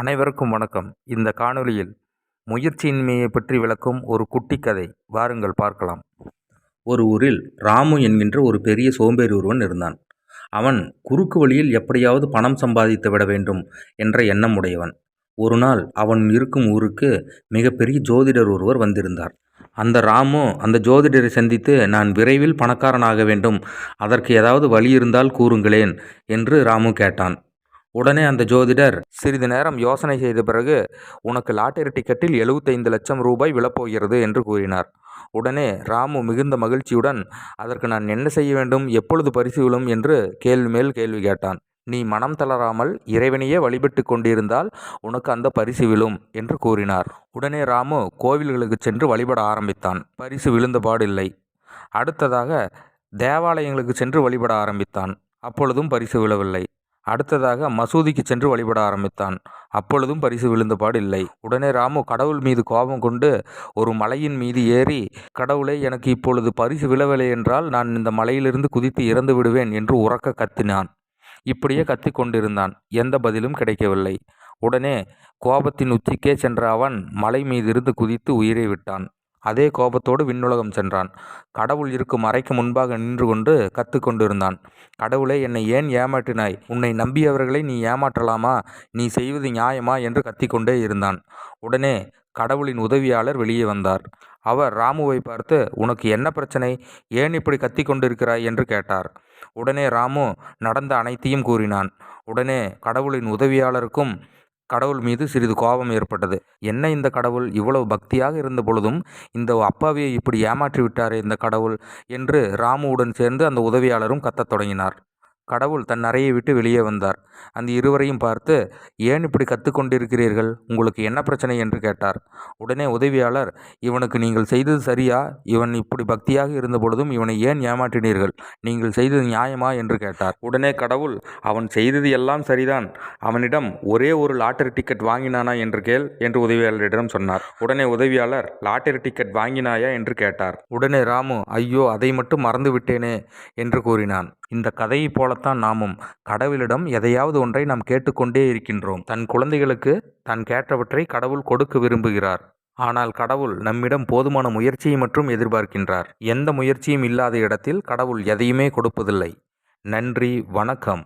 அனைவருக்கும் வணக்கம். இந்த காணொளியில் முயற்சியின்மையை பற்றி விளக்கும் ஒரு குட்டி கதை. வாருங்கள் பார்க்கலாம். ஒரு ஊரில் ராமு என்கின்ற ஒரு பெரிய சோம்பேறி ஒருவன் இருந்தான். அவன் குறுக்கு வழியில் எப்படியாவது பணம் சம்பாதித்து விட வேண்டும் என்ற எண்ணம் உடையவன். ஒரு நாள் அவன் இருக்கும் ஊருக்கு மிகப்பெரிய ஜோதிடர் ஒருவர் வந்திருந்தார். அந்த ராமு அந்த ஜோதிடரை சந்தித்து நான் விரைவில் பணக்காரனாக வேண்டும். அதற்கு ஏதாவது வழி இருந்தால் கூறுங்களேன் என்று ராமு கேட்டான். உடனே அந்த ஜோதிடர் சிறிது நேரம் யோசனை செய்த பிறகு உனக்கு லாட்டரி டிக்கெட்டில் எழுபத்தைந்து லட்சம் ரூபாய் விழப்போகிறது என்று கூறினார். உடனே ராமு மிகுந்த மகிழ்ச்சியுடன் அதற்கு நான் என்ன செய்ய வேண்டும்? எப்பொழுது பரிசு விழும்? என்று கேள்வி மேல் கேள்வி கேட்டான். நீ மனம் தளராமல் இறைவனையே வழிபட்டு கொண்டிருந்தால் உனக்கு அந்த பரிசு விழும் என்று கூறினார். உடனே ராமு கோவில்களுக்கு சென்று வழிபட ஆரம்பித்தான். பரிசு விழுந்தபாடில்லை அடுத்ததாக தேவாலயங்களுக்கு சென்று வழிபட ஆரம்பித்தான். அப்பொழுதும் பரிசு விழவில்லை. அடுத்ததாக மசூதிக்கு சென்று வழிபட ஆரம்பித்தான். அப்பொழுதும் பரிசு விழுந்தபாடு இல்லை. உடனே ராமு கடவுள் மீது கோபம் கொண்டு ஒரு மலையின் மீது ஏறி கடவுளை எனக்கு இப்பொழுது பரிசு விழவில்லை என்றால் நான் இந்த மலையிலிருந்து குதித்து இறந்து விடுவேன் என்று உறக்க கத்தினான். இப்படியே கத்தி கொண்டிருந்தான். எந்த பதிலும் கிடைக்கவில்லை. உடனே கோபத்தின் உச்சிக்கே சென்ற அவன் மலை மீதிருந்து குதித்து உயிரை விட்டான். அதே கோபத்தோடு விண்ணுலகம் சென்றான். கடவுள் இருக்கும் அறைக்கு முன்பாக நின்று கொண்டு கத்து கொண்டிருந்தான். கடவுளே என்னை ஏன் ஏமாற்றினாய்? உன்னை நம்பியவர்களை நீ ஏமாற்றலாமா? நீ செய்வது நியாயமா? என்று கத்திக்கொண்டே இருந்தான். உடனே கடவுளின் உதவியாளர் வெளியே வந்தார். அவர் ராமுவை பார்த்து உனக்கு என்ன பிரச்சனை? ஏன் இப்படி கத்தி கொண்டிருக்கிறாய் என்று கேட்டார். உடனே ராமு நடந்த அனைத்தையும் கூறினான். உடனே கடவுளின் உதவியாளருக்கும் கடவுள் மீது சிறிது கோபம் ஏற்பட்டது. என்ன இந்த கடவுள்? இவ்வளவு பக்தியாக இருந்த பொழுதும் இந்த அப்பாவியை இப்படி ஏமாற்றி விட்டாரே இந்த கடவுள்? என்று ராமுவுடன் சேர்ந்து அந்த உதவியாளரும் கத்தத் தொடங்கினார். கடவுள் தன் அறையை விட்டு வெளியே வந்தார். அந்த இருவரையும் பார்த்து ஏன் இப்படி கற்றுக்கொண்டிருக்கிறீர்கள் உங்களுக்கு என்ன பிரச்சனை? என்று கேட்டார். உடனே உதவியாளர் இவனுக்கு நீங்கள் செய்தது சரியா? இவன் இப்படி பக்தியாக இருந்த பொழுதும் இவனை ஏன் ஏமாற்றினீர்கள்? நீங்கள் செய்தது நியாயமா? என்று கேட்டார். உடனே கடவுள் அவன் செய்தது எல்லாம் சரிதான். அவனிடம் ஒரே ஒரு லாட்டரி டிக்கெட் வாங்கினானா என்று கேள் என்று உதவியாளரிடம் சொன்னார். உடனே உதவியாளர் லாட்டரி டிக்கெட் வாங்கினாயா? என்று கேட்டார். உடனே ராமு ஐயோ அதை மட்டும் மறந்து விட்டேனே என்று கூறினான். இந்த கதையைப் போலத்தான் நாமும். கடவுளிடம் எதையாவது ஒன்றை நாம் கேட்டுக்கொண்டே இருக்கின்றோம். தன் குழந்தைகளுக்கு தான் கேட்டவற்றை கடவுள் கொடுக்க விரும்புகிறார். ஆனால் கடவுள் நம்மிடம் போதுமான முயற்சியை மற்றும் எதிர்பார்க்கின்றார். எந்த முயற்சியும் இல்லாத இடத்தில் கடவுள் எதையுமே கொடுப்பதில்லை. நன்றி வணக்கம்.